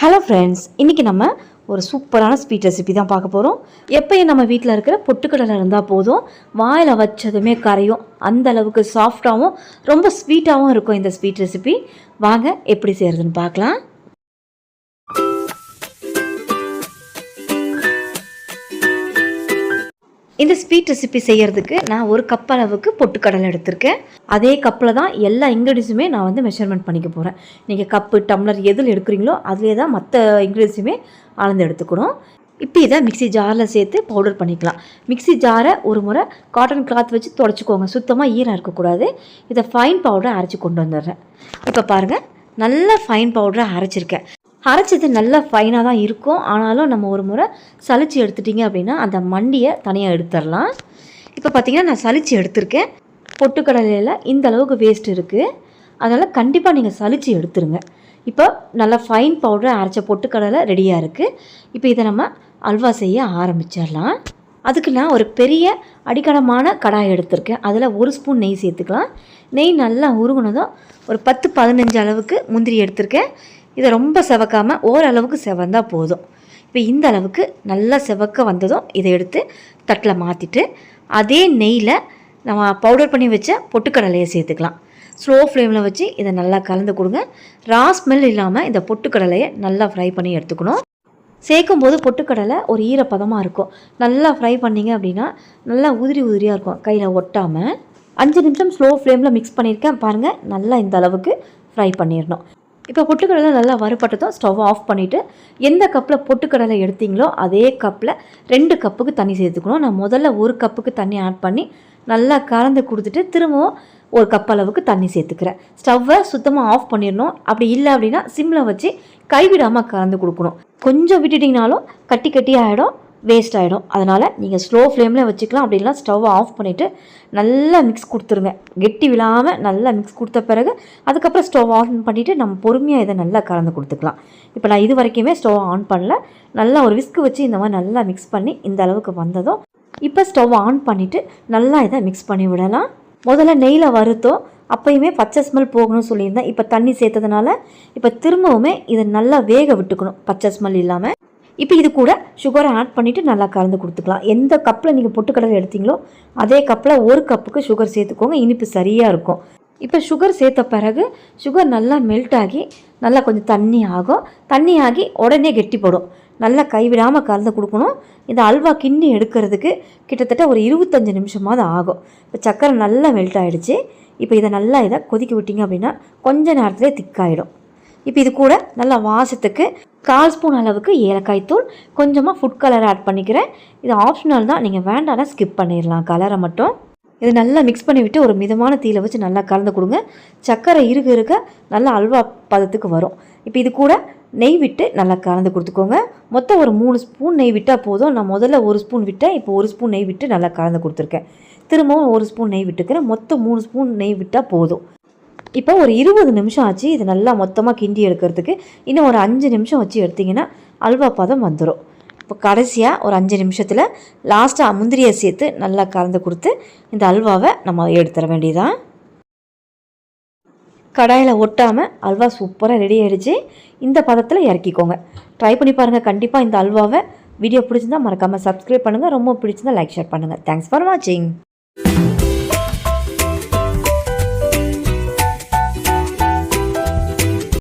Hello friends இன்றைக்கி நம்ம ஒரு சூப்பரான ஸ்வீட் ரெசிபி தான் பார்க்க போகிறோம் எப்பயும் நம்ம வீட்டில் இருக்கிற பொட்டுக்கடலை இருந்தால் போதும். வாயில் வச்சதுமே கரையும். அந்த அளவுக்கு சாஃப்டாகவும் ரொம்ப ஸ்வீட்டாகவும் இருக்கும் இந்த ஸ்வீட் ரெசிபி வாங்க எப்படி செய்கிறதுன்னு பார்க்கலாம். இந்த ஸ்வீட் ரெசிபி செய்கிறதுக்கு நான் ஒரு கப் அளவுக்கு பொட்டுக்கடலை எடுத்திருக்கேன். அதே கப்பில் தான் எல்லா இன்க்ரீடியன்ஸுமே நான் வந்து மெஷர்மெண்ட் பண்ணிக்க போகிறேன் நீங்கள் கப்பு டம்ளர் எதில் எடுக்கிறீங்களோ அதிலே தான் மற்ற இன்க்ரீடியன்ஸுமே அளந்து எடுத்துக்கணும். இப்போ இதை மிக்ஸி ஜாரில் சேர்த்து பவுடர் பண்ணிக்கலாம். மிக்ஸி ஜாரை ஒரு முறை காட்டன் கிளாத் வச்சு தொடச்சிக்கோங்க. சுத்தமாக ஈரம் இருக்கக்கூடாது. இதை ஃபைன் பவுடரை அரைச்சி கொண்டு வந்துடுறேன். இப்போ பாருங்கள் நல்ல ஃபைன் பவுடரை அரைச்சிருக்கேன். அரைச்சது நல்லா ஃபைனாக தான் இருக்கும். ஆனாலும் நம்ம ஒரு முறை சளிச்சு எடுத்துட்டிங்க அப்படின்னா அந்த மண்டியை தனியாக எடுத்துடலாம். இப்போ பார்த்திங்கன்னா நான் சளிச்சு எடுத்திருக்கேன். பொட்டுக்கடலையில் இந்த அளவுக்கு வேஸ்ட் இருக்குது அதனால் கண்டிப்பாக நீங்கள் சளிச்சு எடுத்துருங்க. இப்போ நல்லா ஃபைன் பவுடரை அரைச்ச பொட்டுக்கடலை ரெடியாக இருக்குது இப்போ இதை நம்ம அல்வா செய்ய ஆரம்பிச்சிடலாம். அதுக்கு நான் ஒரு பெரிய அடிக்கடமான கடாய் எடுத்திருக்கேன். அதில் ஒரு ஸ்பூன் நெய் சேர்த்துக்கலாம். நெய் நல்லா உருகுனதும் ஒரு பத்து பதினஞ்சு அளவுக்கு முந்திரி எடுத்திருக்கேன். இதை ரொம்ப செவக்காமல் ஓரளவுக்கு செவந்தால் போதும். இப்போ இந்த அளவுக்கு நல்லா செவக்க வந்ததும் இதை எடுத்து தட்டில் மாற்றிட்டு அதே நெய்யில் நம்ம பவுடர் பண்ணி வச்ச பொட்டுக்கடலையை சேர்த்துக்கலாம். ஸ்லோ ஃப்ளேமில் வச்சு இதை நல்லா கலந்து கொடுங்க. ரா ஸ்மெல் இல்லாமல் இந்த பொட்டுக்கடலையை நல்லா ஃப்ரை பண்ணி எடுத்துக்கணும். சேர்க்கும் போது பொட்டுக்கடலை ஒரு ஈரப்பதமாக இருக்கும். நல்லா ஃப்ரை பண்ணிங்க அப்படின்னா நல்லா உதிரி உதிரியாக இருக்கும் கையில் ஒட்டாமல் அஞ்சு நிமிஷம் ஸ்லோ ஃப்ளேமில் மிக்ஸ் பண்ணியிருக்கேன் பாருங்கள் நல்லா இந்த அளவுக்கு ஃப்ரை பண்ணிடணும். இப்போ பொட்டுக்கடலை நல்லா வறுபட்டதும் ஸ்டவ் ஆஃப் பண்ணிவிட்டு எந்த கப்பில் பொட்டுக்கடலை எடுத்தீங்களோ அதே கப்பில் ரெண்டு கப்புக்கு தண்ணி சேர்த்துக்கணும். நான் முதல்ல ஒரு கப்புக்கு தண்ணி ஆட் பண்ணி நல்லா கலந்து கொடுத்துட்டு திரும்பவும் ஒரு கப் அளவுக்கு தண்ணி சேர்த்துக்கிறேன். ஸ்டவ்வை சுத்தமாக ஆஃப் பண்ணிடணும். அப்படி இல்லை அப்படின்னா சிம்மில் வச்சு கைவிடாமல் கலந்து கொடுக்கணும். கொஞ்சம் விட்டுட்டிங்கனாலும் கட்டி கட்டி ஆகிடும் வேஸ்ட் ஆகிடும் அதனால் நீங்கள் ஸ்லோ ஃப்ளேமில் வச்சுக்கலாம். அப்படின்னா ஸ்டவ் ஆஃப் பண்ணிவிட்டு நல்லா மிக்ஸ் கொடுத்துருங்க. கெட்டி விழாமல் நல்லா மிக்ஸ் கொடுத்த பிறகு அதுக்கப்புறம் ஸ்டவ் ஆன் பண்ணிவிட்டு நம்ம பொறுமையாக இதை நல்லா கலந்து கொடுத்துக்கலாம். இப்போ நான் இது வரைக்குமே ஸ்டவ் ஆன் பண்ணல. நல்லா ஒரு விஸ்க் வச்சு இந்த மாதிரி நல்லா மிக்ஸ் பண்ணி இந்த அளவுக்கு வந்ததும் இப்போ ஸ்டவ் ஆன் பண்ணிவிட்டு நல்லா இதை மிக்ஸ் பண்ணி விடலாம். முதல்ல நெய்யில் வறுத்தோம். அப்பயுமே பச்சை ஸ்மெல் போகணும்னு சொல்லியிருந்தேன். இப்போ தண்ணி சேர்த்ததுனால இப்போ திரும்பவுமே இதை நல்லா வேக விட்டுக்கணும். பச்சை ஸ்மெல் இல்லாமல் இப்போ இது கூட சுகரை ஆட் பண்ணிவிட்டு நல்லா கலந்து கொடுத்துக்கலாம். எந்த கப்பில் நீங்கள் பொட்டுக்கடலை எடுத்தீங்களோ அதே கப்பில் ஒரு கப்புக்கு சுகர் சேர்த்துக்கோங்க. இனிப்பு சரியாக இருக்கும். இப்போ சுகர் சேர்த்த பிறகு சுகர் நல்லா மெல்ட் ஆகி நல்லா கொஞ்சம் தண்ணி ஆகும். தண்ணி ஆகி உடனே கெட்டிப்படும் நல்லா கைவிடாமல் கலந்து கொடுக்கணும். இந்த அல்வா கிண்ணி எடுக்கிறதுக்கு கிட்டத்தட்ட ஒரு இருபத்தஞ்சு நிமிஷமாவது ஆகும். இப்போ சக்கரை நல்லா மெல்ட் ஆகிடுச்சு இப்போ இதை நல்லா இதை கொதிக்க விட்டிங்க அப்படின்னா கொஞ்ச நேரத்துலேயே திக்காயிடும் இப்போ இது கூட நல்லா வாசத்துக்கு கால் ஸ்பூன் அளவுக்கு ஏலக்காய் தூள் கொஞ்சமாக ஃபுட் கலர் ஆட் பண்ணிக்கிறேன். இது ஆப்ஷனல் தான் நீங்கள் வேண்டாம்னா ஸ்கிப் பண்ணிடலாம். கலரை மட்டும். இது நல்லா மிக்ஸ் பண்ணி விட்டு ஒரு மிதமான தீயில் வச்சு நல்லா கலந்து கொடுங்க. சர்க்கரை இருக இருக்க நல்லா அல்வா பதத்துக்கு வரும். இப்போ இது கூட நெய் விட்டு நல்லா கலந்து கொடுத்துக்கோங்க. மொத்தம் ஒரு மூணு ஸ்பூன் நெய் விட்டால் போதும். நான் முதல்ல ஒரு ஸ்பூன் விட்டேன். இப்போ ஒரு ஸ்பூன் நெய் விட்டு நல்லா கலந்து கொடுத்துருக்கேன். திரும்பவும் ஒரு ஸ்பூன் நெய் விட்டுக்கிறேன். மொத்தம் மூணு ஸ்பூன் நெய் விட்டால் போதும். இப்போ ஒரு இருபது நிமிஷம் ஆச்சு இது நல்லா மொத்தமாக கிண்டி எடுக்கிறதுக்கு. இன்னும் ஒரு அஞ்சு நிமிஷம் வச்சு எடுத்திங்கன்னா அல்வா பதம் வந்துடும் இப்போ கடைசியாக ஒரு அஞ்சு நிமிஷத்தில் லாஸ்ட்டாக முந்திரியை சேர்த்து நல்லா கலந்து கொடுத்து இந்த அல்வாவை நம்ம எடுத்துட வேண்டியதான் கடாயில் ஒட்டாமல் அல்வா சூப்பராக ரெடி ஆகிடுச்சு இந்த பதத்தில் இறக்கிக்கோங்க. ட்ரை பண்ணி பாருங்கள் கண்டிப்பாக இந்த அல்வாவை வீடியோ பிடிச்சிருந்தா மறக்காமல் சப்ஸ்கிரைப் பண்ணுங்கள் ரொம்ப பிடிச்சிருந்தா லைக் ஷேர் பண்ணுங்கள் தேங்க்ஸ் ஃபார் வாட்சிங்